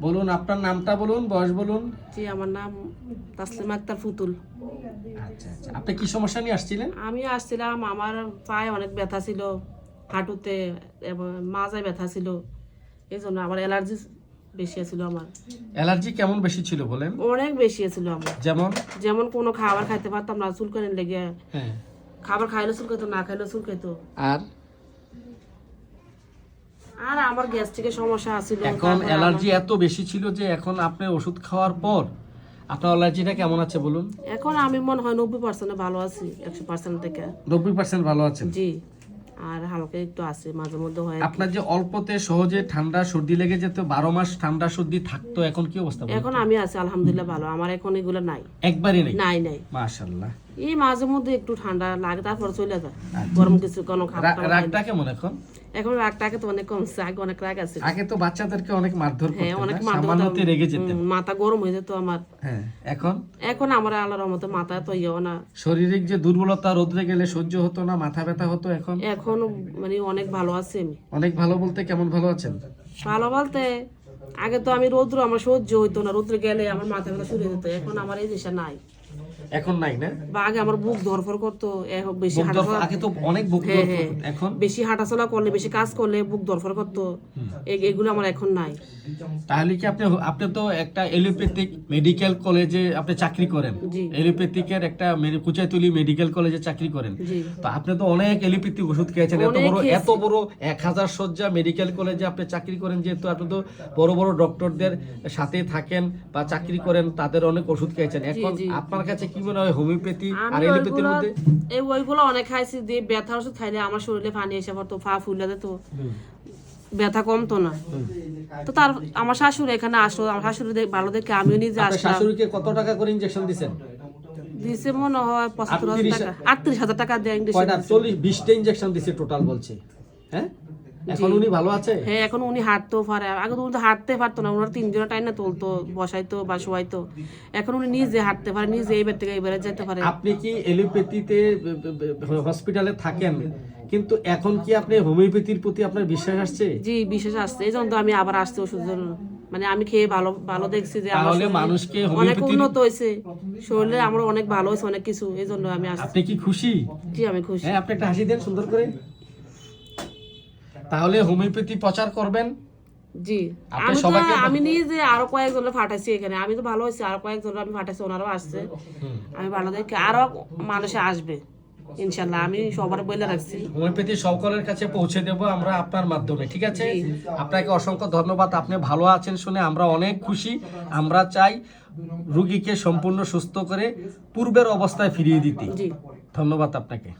বলুন আপনার নামটা বলুন বয়স বলুন। জি আমার নাম তাসলিমা আক্তার ফুতুল। আচ্ছা আচ্ছা। আপনি কি সমস্যা নিয়ে আসছিলেন? আমি আসছিলাম আমার পায়ে অনেক ব্যথা ছিল হাঁটুতে এবং মাজায় ব্যথা ছিল এই জন্য আমার অ্যালার্জি বেশি ছিল আমার। অ্যালার্জি কেমন বেশি ছিল বলেন? অনেক বেশি ছিল আমার। যেমন? যেমন কোনো খাবার খাইতে পারতাম না চুলকানি লেগে হ্যাঁ। খাবার খাইলে চুলকাইতো না খাইলে চুলকাইতো আর? আর আমার গ্যাস্ট্রিকের সমস্যা আছিল এখন অ্যালার্জি এত বেশি ছিল যে এখন আপনি ওষুধ খাওয়ার পর আপনার অ্যালার্জিটা কেমন আছে বলুন? এখন আমি মনে হয় নব্বই পার্সেন্ট ভালো আছি একশো পার্সেন্ট থেকে। নব্বই পার্সেন্ট ভালো আছেন? জি আর হালকা একটু আছে মাঝে মধ্যে হয় আপনার যে অল্পতে সহজে ঠান্ডা সর্দি লেগে যেত বারো মাস ঠান্ডা সর্দি থাকতো এখন কি অবস্থা এখন আমি আছি আলহামদুলিল্লাহ ভালো আমার এখন এগুলো নাই। একবারই নাই? নাই নাই। মাশাল্লাহ এই মাঝে মধ্যে একটু ঠান্ডা লাগে তারপর চলে যায়। গরম কিছু কোনো রাগটা কেমন এখন? এখন রাগটাকে তো অনেক কমছে আগে অনেক রাগ আছে। আগে তো বাচ্চাদেরকে অনেক মারধর হ্যাঁ অনেক না? সামান্যতে রেগে হুম, মাথা গরম হয়ে যেত আমার। হ্যাঁ এখন? এখন আমার আল্লাহর রহমতে মাথা তো ইয়েও না। শারীরিক যে দুর্বলতা রোদ্রে গেলে সহ্য হতো না মাথা ব্যথা হতো এখন? এখন মানে অনেক ভালো আছি আমি। অনেক ভালো বলতে কেমন ভালো আছেন? ভালো বলতে আগে তো আমি রৌদ্র আমার সহ্য হইতো না। রৌদ্রে গেলে আমার মাথা ব্যথা শুরু হয়ে যেত এখন আমার এই জিনিসটা নাই। এখন নাই না? বা আগে আমার বুক ধরফর করতো বেশি বুক হাঁটা দরকার- আগে তো অনেক বুক হ্যাঁ, হ্যাঁ। এখন? বেশি হাঁটাচলা করলে বেশি কাজ করলে বুক দরফর করতো। এগুলো আমার এখন নাই। তাহলে কি আপনি আপনি তো একটা এলোপ্যাথিক মেডিকেল কলেজে আপনি চাকরি করেন। এলোপ্যাথিকের একটা কুচাইতুলি মেডিকেল কলেজে চাকরি করেন। তো আপনি তো অনেক এলোপ্যাথিক ওষুধ খেয়েছেন এত বড় এত বড় এক হাজার শয্যা মেডিকেল কলেজে আপনি চাকরি করেন যেহেতু আপনি তো বড় বড় ডক্টরদের সাথে থাকেন বা চাকরি করেন তাদের অনেক ওষুধ খেয়েছেন। এখন আপনার কাছে কি মনে হয় হোমিওপ্যাথি আর এলোপ্যাথির মধ্যে? এই ওইগুলো অনেক খাইছি দিয়ে ব্যথা ওষুধ খাইলে আমার শরীরে পানি এসে পড়তো ফা ফুলে যেত। ব্যথা কমতো না। তো তার আমার শাশুড়ি এখানে আসলো আমার শাশুড়ি দেখ- ভালো দেখে আমিও নিজে আসলাম। শাশুড়িকে কত টাকা করে ইনজেকশন দিছেন? দিছে মনে হয় পঁচাত্তর হাজার আটত্রিশ- টাকা। আটত্রিশ হাজার টাকা দেয় কয়টা? চল্লিশ বিশটা ইনজেকশন দিছে টোটাল বলছে। হ্যাঁ? এখন উনি ভালো আছে? হ্যাঁ এখন উনি হাঁটতেও পারে। আগে তো উনি তো হাঁটতে পারতো না ওনার টাইম না তুলতো বসাইতো বা শোয়াইতো। এখন উনি নিজে হাঁটতে পারে নিজে এইবার থেকে এইবারে যেতে পারে। আপনি কি এলোপ্যাথিতে হসপিটালে থাকেন? কিন্তু এখন কি আপনি হোমিওপ্যাথির প্রতি আপনার বিশ্বাস আসছে? জি বিশেষ আসছে। এই জন্য তো আমি আবার আসতে ওষুধ জন্য। মানে আমি খেয়ে ভালো ভালো দেখছি যে তাহলে মানুষকে অনেক উন্নত হয়েছে। শরীরে আমার অনেক ভালো হয়েছে অনেক কিছু। এই জন্য আমি আসছি। আপনি কি খুশি? জি আমি খুশি। হ্যাঁ আপনি একটা হাসি দেন সুন্দর করে। তাহলে হোমিওপ্যাথি প্রচার করবেন? জি। আমি তো আমি নিজে আরও কয়েকজনের ফাটাইছি এখানে। আমি তো ভালো হয়েছি আরও কয়েকজনের আমি ফাটাইছি ওনারাও আসছে। আমি ভালো দেখে আরও মানুষে আসবে ইনশাল্লাহ। আমি সবার বলে রাখছি। হোমিওপ্যাথি সকলের কাছে পৌঁছে দেব আমরা আপনার মাধ্যমে ঠিক আছে? আপনাকে অসংখ্য ধন্যবাদ। আপনি ভালো আছেন শুনে আমরা অনেক খুশি। আমরা চাই রুগীকে সম্পূর্ণ সুস্থ করে পূর্বের অবস্থায় ফিরিয়ে দিতে। ধন্যবাদ আপনাকে।